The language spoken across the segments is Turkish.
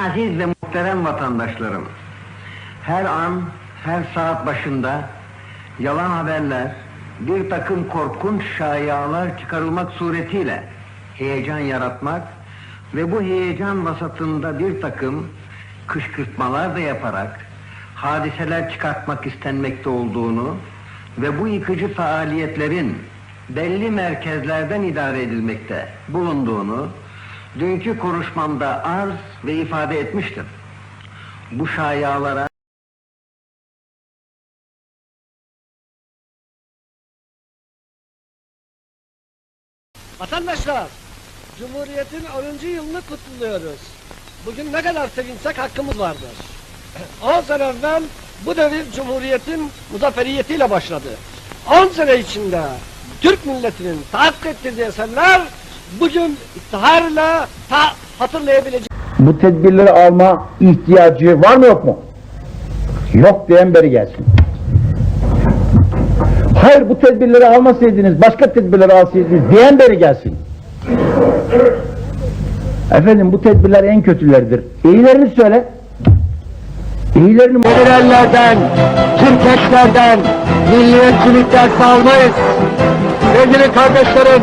Aziz ve muhterem vatandaşlarım, her an, her saat başında yalan haberler, bir takım korkunç şayialar çıkarılmak suretiyle heyecan yaratmak ve bu heyecan vasatında bir takım kışkırtmalar da yaparak hadiseler çıkartmak istenmekte olduğunu ve bu yıkıcı faaliyetlerin belli merkezlerden idare edilmekte bulunduğunu dünkü konuşmamda arz ve ifade etmiştim. Bu şayialara Vatandaşlar, Cumhuriyet'in 10. yılını kutluyoruz. Bugün ne kadar sevinsek hakkımız vardır. 10 sene evvel bu devir Cumhuriyet'in muzafferiyetiyle başladı. 10 sene içinde Türk milletinin tahakkuk ettirdiği eserler bugün iftiharla ta hatırlayabilecek. bu tedbirleri alma ihtiyacı var mı yok mu? Yok diyen beri gelsin. Hayır bu tedbirleri almasaydınız, başka tedbirleri alsaydınız diyen beri gelsin. Efendim bu tedbirler en kötüleridir. İyilerini söyle. İyilerini federallerden, Türkeşlerden, milliyetçilikten salmayız. Sevgili kardeşlerim,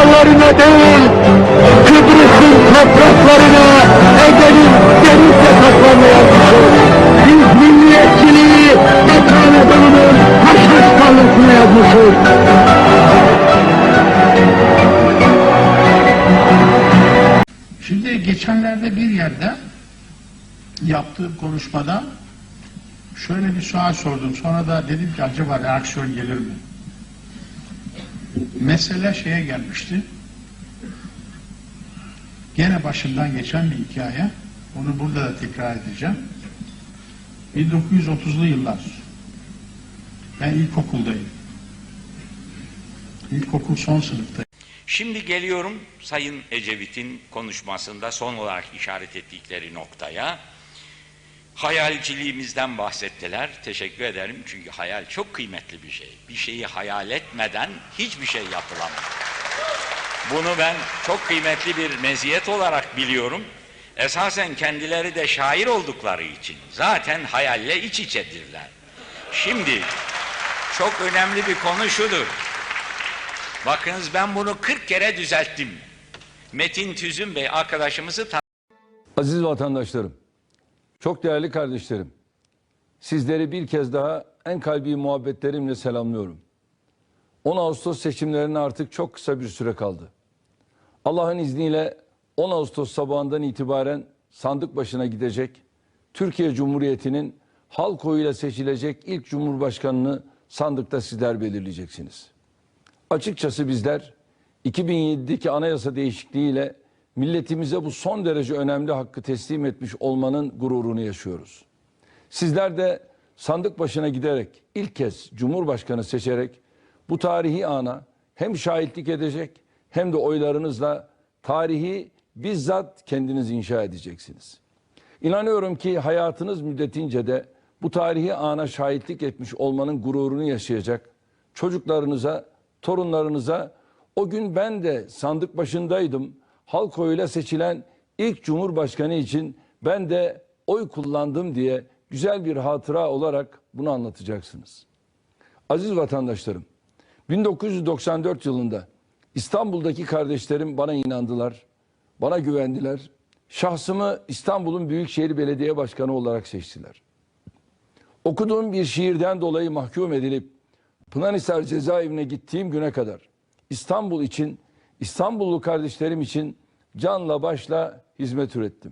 sokak duvarlarına değil, Kıbrıs'ın topraklarına, Ege'nin denizle saklanmaya Biz milliyetçiliği vatan adamının haşhaş tarlasına yazmışız. Şimdi geçenlerde bir yerde yaptığım konuşmada şöyle bir sual sordum. Sonra da dedim ki acaba reaksiyon gelir mi? Mesele şeye gelmişti. Gene başımdan geçen bir hikaye. Onu burada da tekrar edeceğim. 1930'lu yıllar. Ben ilkokuldayım. İlkokul son sınıftayım. Şimdi geliyorum Sayın Ecevit'in konuşmasında son olarak işaret ettikleri noktaya. Hayalciliğimizden bahsettiler. Teşekkür ederim çünkü hayal çok kıymetli bir şey. Bir şeyi hayal etmeden hiçbir şey yapılamaz. Bunu ben çok kıymetli bir meziyet olarak biliyorum. Esasen kendileri de şair oldukları için zaten hayalle iç içedirler. Şimdi çok önemli bir konu şudur. Bakınız ben bunu 40 kere düzelttim. Metin Tüzün Bey arkadaşımızı Aziz vatandaşlarım, çok değerli kardeşlerim, sizleri bir kez daha en kalbi muhabbetlerimle selamlıyorum. 10 Ağustos seçimlerine artık çok kısa bir süre kaldı. Allah'ın izniyle 10 Ağustos sabahından itibaren sandık başına gidecek, Türkiye Cumhuriyeti'nin halk oyuyla seçilecek ilk cumhurbaşkanını sandıkta sizler belirleyeceksiniz. Açıkçası bizler 2007'deki anayasa değişikliğiyle milletimize bu son derece önemli hakkı teslim etmiş olmanın gururunu yaşıyoruz. Sizler de sandık başına giderek ilk kez Cumhurbaşkanı seçerek bu tarihi ana hem şahitlik edecek hem de oylarınızla tarihi bizzat kendiniz inşa edeceksiniz. İnanıyorum ki hayatınız müddetince de bu tarihi ana şahitlik etmiş olmanın gururunu yaşayacak. Çocuklarınıza, torunlarınıza o gün ben de sandık başındaydım. Halk oyuyla seçilen ilk cumhurbaşkanı için ben de oy kullandım diye güzel bir hatıra olarak bunu anlatacaksınız. Aziz vatandaşlarım, 1994 yılında İstanbul'daki kardeşlerim bana inandılar, bana güvendiler. Şahsımı İstanbul'un Büyükşehir Belediye Başkanı olarak seçtiler. Okuduğum bir şiirden dolayı mahkum edilip Pınarhisar cezaevine gittiğim güne kadar İstanbul için, İstanbullu kardeşlerim için canla başla hizmet ürettim.